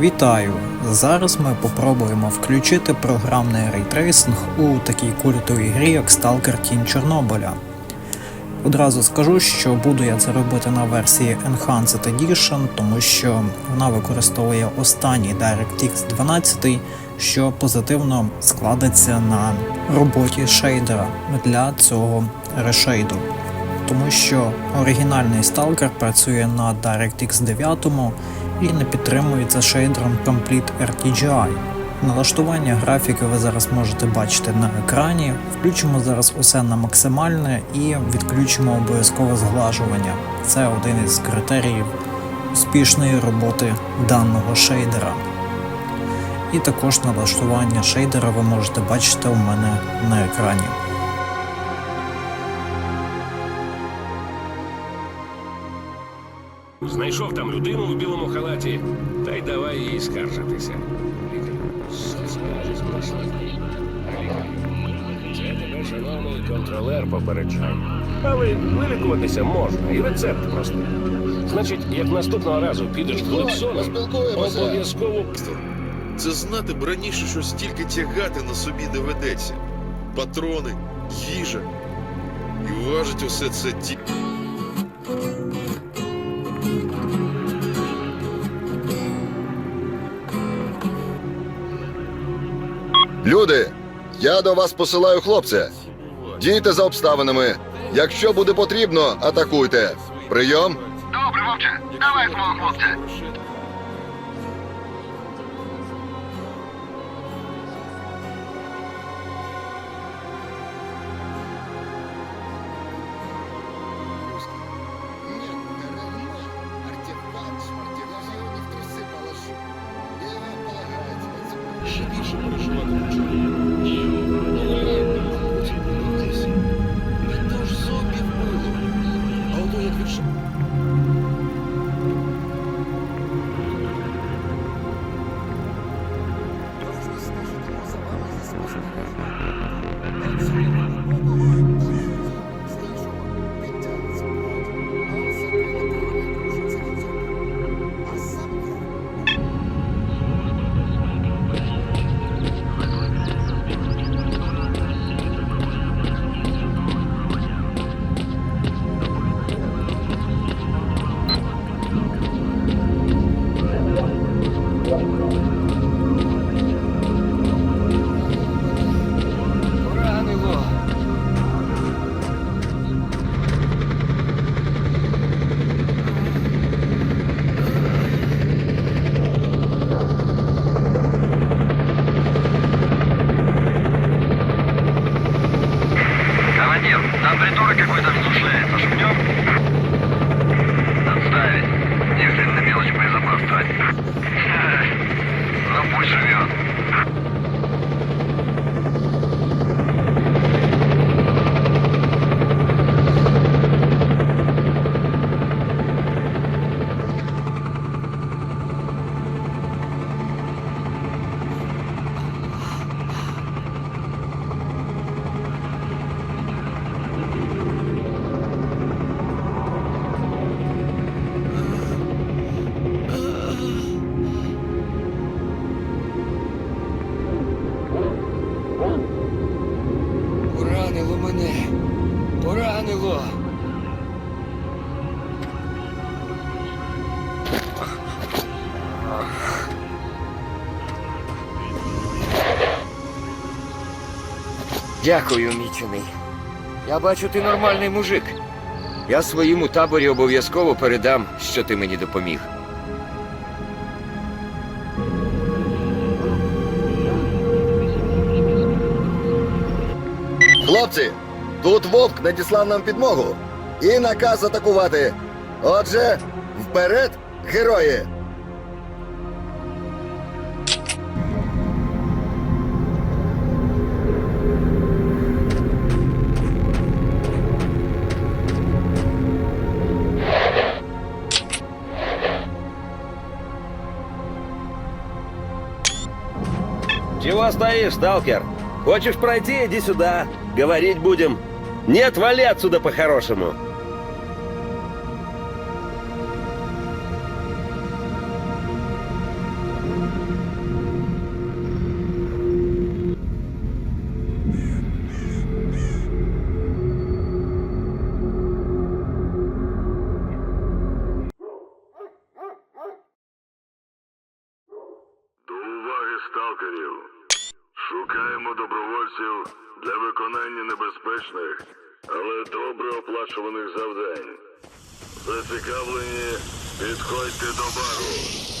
Вітаю! Зараз ми попробуємо включити програмний рейтрейсинг у такій культовій грі, як Stalker Тінь Чорнобиля. Одразу скажу, що буду я це робити на версії Enhanced Edition, тому що вона використовує останній DirectX 12, що позитивно складеться на роботі шейдера для цього решейду. Тому що оригінальний Stalker працює на DirectX 9 і не підтримується шейдером Complete RTGI. Налаштування графіки ви зараз можете бачити на екрані. Включимо зараз усе на максимальне і відключимо обов'язкове зглажування. Це один із критеріїв успішної роботи даного шейдера. І також налаштування шейдера ви можете бачити у мене на екрані. Знайшов там людину в білому халаті, та й давай їй скаржитися. Це тебе, шановний контролер, попереджає. Але вилікуватися можна, і рецепт простий. Значить, як наступного разу підеш Лепсона, поспілкуємося. обов'язково Це знати б раніше, що стільки тягати на собі доведеться. Патрони, їжа. І важить усе це ті. Люди, я до вас посилаю хлопця. Дійте за обставинами. Якщо буде потрібно, атакуйте. Прийом. Добре, вовче, давай свого хлопця. Придурок какой-то разрушается. Жмем? Отставить. Дякую, мічений. Я бачу, ти нормальний мужик. Я своєму таборі обов'язково передам, що ти мені допоміг. Хлопці, тут вовк надіслав нам підмогу. І наказ атакувати. Отже, вперед, герої! чего стоишь, сталкер? Хочешь пройти, иди сюда. Говорить будем. Нет, вали отсюда по-хорошему. сталкерів. Шукаємо добровольців для виконання небезпечних, але добре оплачуваних завдань. Зацікавлені, підходьте до бару.